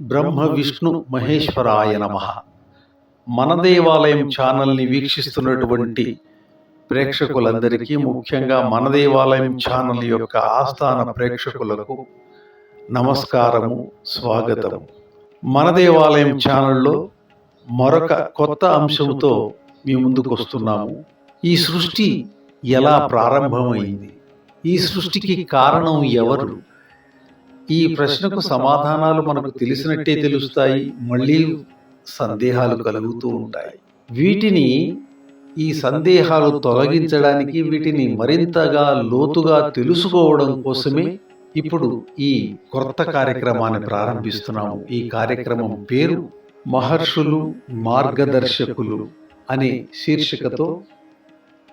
బ్రహ్మ విష్ణు మహేశ్వరాయ నమ. మన దేవాలయం ఛానల్ని వీక్షిస్తున్నటువంటి ప్రేక్షకులందరికీ ముఖ్యంగా మన దేవాలయం ఛానల్ యొక్క ఆస్థాన ప్రేక్షకులకు నమస్కారము స్వాగతం మన దేవాలయం ఛానల్లో మరొక కొత్త అంశంతో మీ ముందుకు వస్తున్నాము. ఈ సృష్టి ఎలా ప్రారంభమైంది? ఈ సృష్టికి కారణం ఎవరు? ఈ ప్రశ్నకు సమాధానాలు మనకు తెలిసినట్టే తెలుస్తాయి. మళ్ళీ సందేహాలు కలుగుతూ ఉంటాయి. వీటిని ఈ సందేహాలు తొలగించడానికి వీటిని మరింతగా లోతుగా తెలుసుకోవడం కోసమే ఇప్పుడు ఈ కొత్త కార్యక్రమాన్ని ప్రారంభిస్తున్నాము. ఈ కార్యక్రమం పేరు మహర్షులు మార్గదర్శకులు అనే శీర్షికతో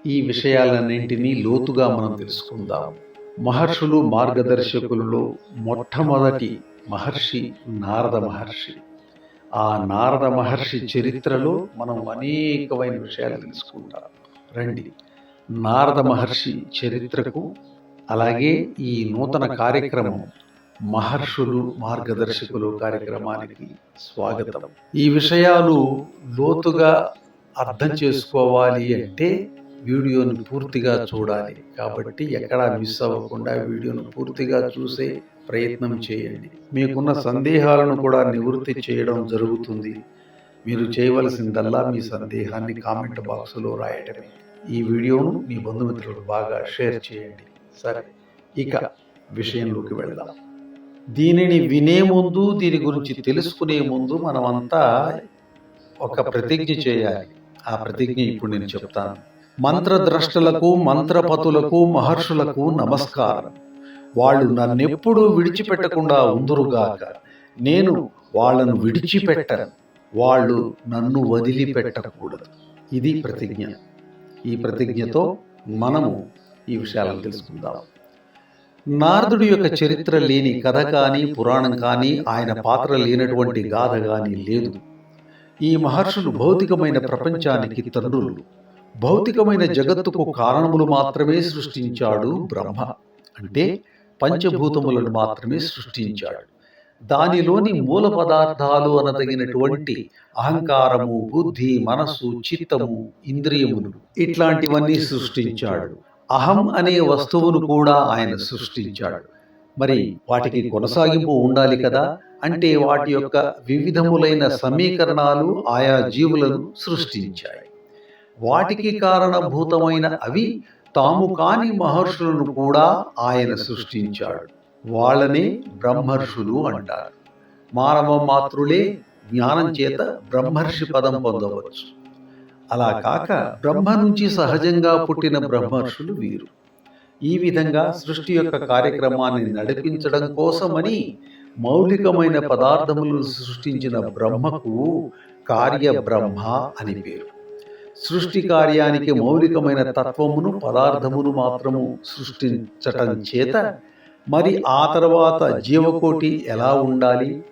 ఈ విషయాలన్నింటినీ లోతుగా మనం తెలుసుకుందాం మహర్షులు మార్గదర్శకులలో మొట్టమొదటి మహర్షి నారద మహర్షి. ఆ నారద మహర్షి చరిత్రలో మనం అనేకమైన విషయాలు తెలుసుకుంటాం. రండి. నారద మహర్షి చరిత్రకు అలాగే ఈ నూతన కార్యక్రమం మహర్షులు మార్గదర్శకులు కార్యక్రమానికి స్వాగతం. ఈ విషయాలు లోతుగా అర్థం చేసుకోవాలి అంటే వీడియోని పూర్తిగా చూడాలి కాబట్టి ఎక్కడా మిస్ అవ్వకుండా వీడియోను పూర్తిగా చూసే ప్రయత్నం చేయండి. మీకున్న సందేహాలను కూడా నివృత్తి చేయడం జరుగుతుంది. మీరు చేయవలసిందల్లా మీ సందేహాన్ని కామెంట్ బాక్సులో రాయటమే. ఈ వీడియోను మీ బంధుమిత్రులకు బాగా షేర్ చేయండి. సరే ఇక విషయంలోకి వెళదాం. దీనిని వినే ముందు దీని గురించి తెలుసుకునే ముందు మనమంతా ఒక ప్రతిజ్ఞ చేయాలి. ఆ ప్రతిజ్ఞ ఇప్పుడు నేను చెప్తాను. మంత్రద్రష్టలకు మంత్రపతులకు మహర్షులకు నమస్కారం. వాళ్ళు నన్నెప్పుడూ విడిచిపెట్టకుండా ఉందురుగాక. నేను వాళ్ళను విడిచిపెట్టను. వాళ్ళు నన్ను వదిలిపెట్టకూడదు. ఇది ప్రతిజ్ఞ. ఈ ప్రతిజ్ఞతో మనము ఈ విషయాలను తెలుసుకుందాం. నారదుడి యొక్క చరిత్ర లేని కథ కానీ పురాణం కానీ ఆయన పాత్ర లేనటువంటి గాథ కానీ లేదు. ఈ మహర్షులు భౌతికమైన ప్రపంచానికి తండ్రులు. భౌతికమైన జగత్తుకు కారణములు మాత్రమే సృష్టించాడు బ్రహ్మ. అంటే పంచభూతములను మాత్రమే సృష్టించాడు. దానిలోని మూల పదార్థాలు అనదగినటువంటి అహంకారము బుద్ధి మనస్సు చిత్తము ఇంద్రియములు ఇట్లాంటివన్నీ సృష్టించాడు. అహం అనే వస్తువును కూడా ఆయన సృష్టించాడు. మరి వాటికి కొనసాగింపు ఉండాలి కదా? అంటే వాటి యొక్క వివిధములైన సమీకరణాలు ఆయా జీవులను సృష్టించాయి. వాటికి కారణభూతమైన అవి తాము కాని మహర్షులను కూడా ఆయన సృష్టించాడు. వాళ్ళనే బ్రహ్మర్షులు అంటారు. మానవ మాతృలే జ్ఞానం చేత బ్రహ్మర్షి పదం పొందవచ్చు. అలా కాక బ్రహ్మ నుంచి సహజంగా పుట్టిన బ్రహ్మర్షులు వీరు. ఈ విధంగా సృష్టి యొక్క కార్యక్రమాన్ని నడిపించడం కోసమని మౌలికమైన పదార్థములను సృష్టించిన బ్రహ్మకు కార్య బ్రహ్మ అని పేరు. సృష్టి కార్యానికి మౌలికమైన తత్వమును పదార్థమును మాత్రము సృష్టించటం చేత మరి ఆ తర్వాత జీవకోటి ఎలా ఉండాలి?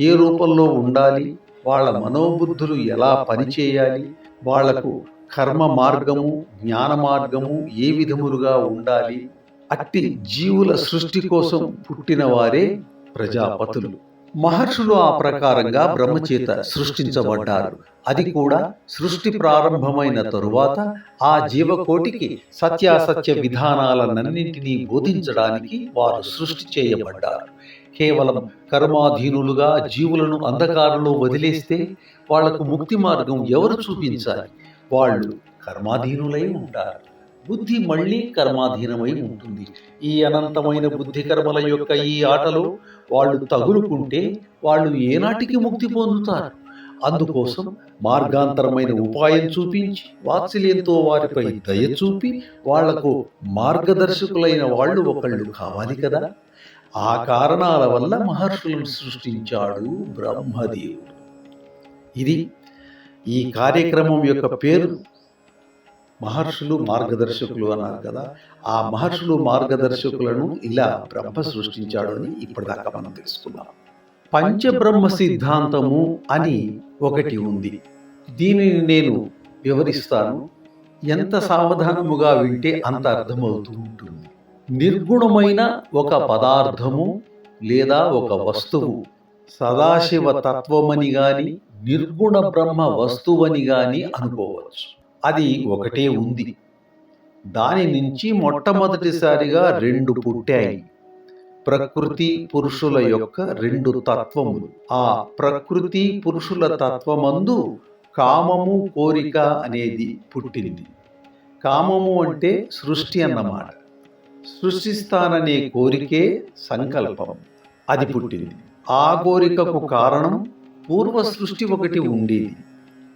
ఏ రూపంలో ఉండాలి? వాళ్ళ మనోబుద్ధులు ఎలా పనిచేయాలి? వాళ్ళకు కర్మ మార్గము జ్ఞాన మార్గము ఏ విధములుగా ఉండాలి? అట్టి జీవుల సృష్టి కోసం పుట్టిన వారే ప్రజాపతులు. మహర్షులు ఆ ప్రకారంగా బ్రహ్మచేత సృష్టించబడ్డారు. అది కూడా సృష్టి ప్రారంభమైన తరువాత ఆ జీవకోటికి సత్యాసత్య విధానాలన్నింటినీ బోధించడానికి వారు సృష్టి చేయబడ్డారు. కేవలం కర్మాధీనులుగా జీవులను అంధకారంలో వదిలేస్తే వాళ్ళకు ముక్తి మార్గం ఎవరు చూపించాలి? వాళ్ళు కర్మాధీనులై ఉంటారు. బుద్ధి మళ్ళీ కర్మాధీనమై ఉంటుంది. ఈ అనంతమైన బుద్ధి కర్మల యొక్క ఈ ఆటలో వాళ్ళు తగులుకుంటే వాళ్ళు ఏనాటికి ముక్తి పొందుతారు. అందుకోసం మార్గాంతరమైన ఉపాయం చూపించి వాత్సల్యంతో వారిపై దయ చూపి వాళ్ళకు మార్గదర్శకులైన వాళ్ళు ఒకళ్ళు కావాలి కదా? ఆ కారణాల వల్ల మహర్షులను సృష్టించాడు బ్రహ్మదేవుడు. ఇది ఈ కార్యక్రమం యొక్క పేరు. మహర్షులు మార్గదర్శకులు అన్నారు కదా. ఆ మహర్షులు మార్గదర్శకులను ఇలా బ్రహ్మ సృష్టించాడు అని ఇప్పటిదాకా మనం తెలుసుకున్నాం. పంచబ్రహ్మ సిద్ధాంతము అని ఒకటి ఉంది. దీనిని నేను వివరిస్తాను. ఎంత సావధానముగా వింటే అంత అర్థమవుతూ ఉంటుంది. నిర్గుణమైన ఒక పదార్థము లేదా ఒక వస్తువు సదాశివ తత్వమని గాని నిర్గుణ బ్రహ్మ వస్తువని గాని అనుకోవచ్చు. అది ఒకటే ఉంది. దాని నుంచి మొట్టమొదటిసారిగా రెండు పుట్టాయి. ప్రకృతి పురుషుల యొక్క రెండు తత్వములు. ఆ ప్రకృతి పురుషుల తత్వమందు కామము కోరిక అనేది పుట్టింది. కామము అంటే సృష్టి అన్నమాట. సృష్టిస్తాననే కోరికే సంకల్పం. అది పుట్టింది. ఆ కోరికకు కారణం పూర్వ సృష్టి ఒకటి ఉండేది.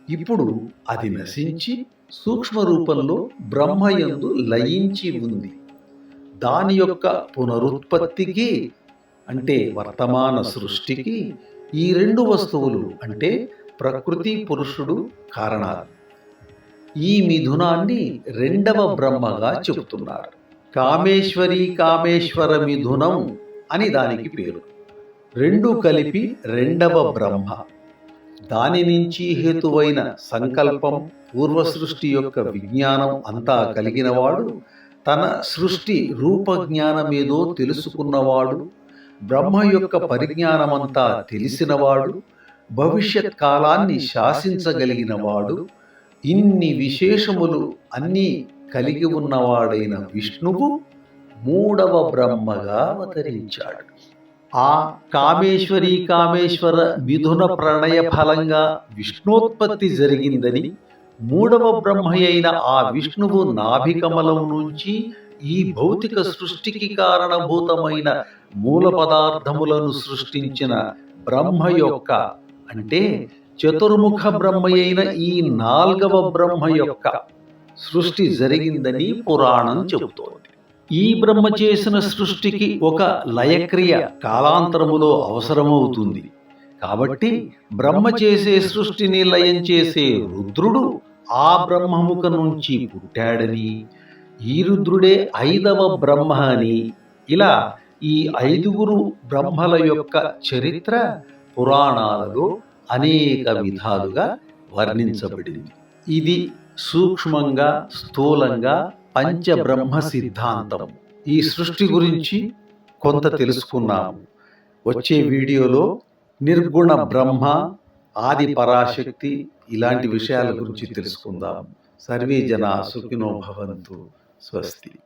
ఇప్పుడు అది నశించి సూక్ష్మ రూపంలో బ్రహ్మయందు లయించి ఉంది. దాని యొక్క పునరుత్పత్తికి అంటే వర్తమాన సృష్టికి ఈ రెండు వస్తువులు అంటే ప్రకృతి పురుషుడు కారణాలు. ఈ మిథునాన్ని రెండవ బ్రహ్మగా చెబుతున్నారు కామేశ్వరి కామేశ్వర మిథునం అని దానికి పేరు. రెండు కలిపి రెండవ బ్రహ్మ. దాని నుంచి హేతువైన సంకల్పం పూర్వ సృష్టి యొక్క విజ్ఞానం అంతా కలిగినవాడు తన సృష్టి రూపజ్ఞానమేదో తెలుసుకున్నవాడు బ్రహ్మ యొక్క పరిజ్ఞానమంతా తెలిసినవాడు భవిష్యత్ కాలాన్ని శాసించగలిగినవాడు ఇన్ని విశేషములు అన్నీ కలిగి ఉన్నవాడైన విష్ణువు మూడవ బ్రహ్మగా అవతరించాడు. ఆ కామేశ్వరి కామేశ్వర మిథున ప్రణయ ఫలంగా విష్ణోత్పత్తి జరిగిందని మూడవ బ్రహ్మ అయిన ఆ విష్ణువు నాభికమలం నుంచి ఈ భౌతిక సృష్టికి కారణభూతమైన మూల పదార్థములను సృష్టించిన బ్రహ్మ యొక్క అంటే చతుర్ముఖ బ్రహ్మ అయిన ఈ నాల్గవ బ్రహ్మ యొక్క సృష్టి జరిగిందని పురాణం చెబుతోంది. ఈ బ్రహ్మ చేసిన సృష్టికి ఒక లయక్రియ కాలాంతరములో అవసరమవుతుంది. కాబట్టి బ్రహ్మ చేసే సృష్టిని లయం చేసే రుద్రుడు ఆ బ్రహ్మముఖ నుంచి పుట్టాడని ఈ రుద్రుడే ఐదవ బ్రహ్మ అని. ఇలా ఈ ఐదుగురు బ్రహ్మల యొక్క చరిత్ర పురాణాలలో అనేక విధాలుగా వర్ణించబడింది. ఇది సూక్ష్మంగా స్థూలంగా పంచబ్రహ్మ సిద్ధాంతం ఈ సృష్టి గురించి కొంత తెలుసుకున్నాము. వచ్చే వీడియోలో నిర్గుణ బ్రహ్మ ఆది పరాశక్తి ఇలాంటి విషయాల గురించి తెలుసుకుందాం. సర్వే జన సుఖినో భవంతు. స్వస్తి.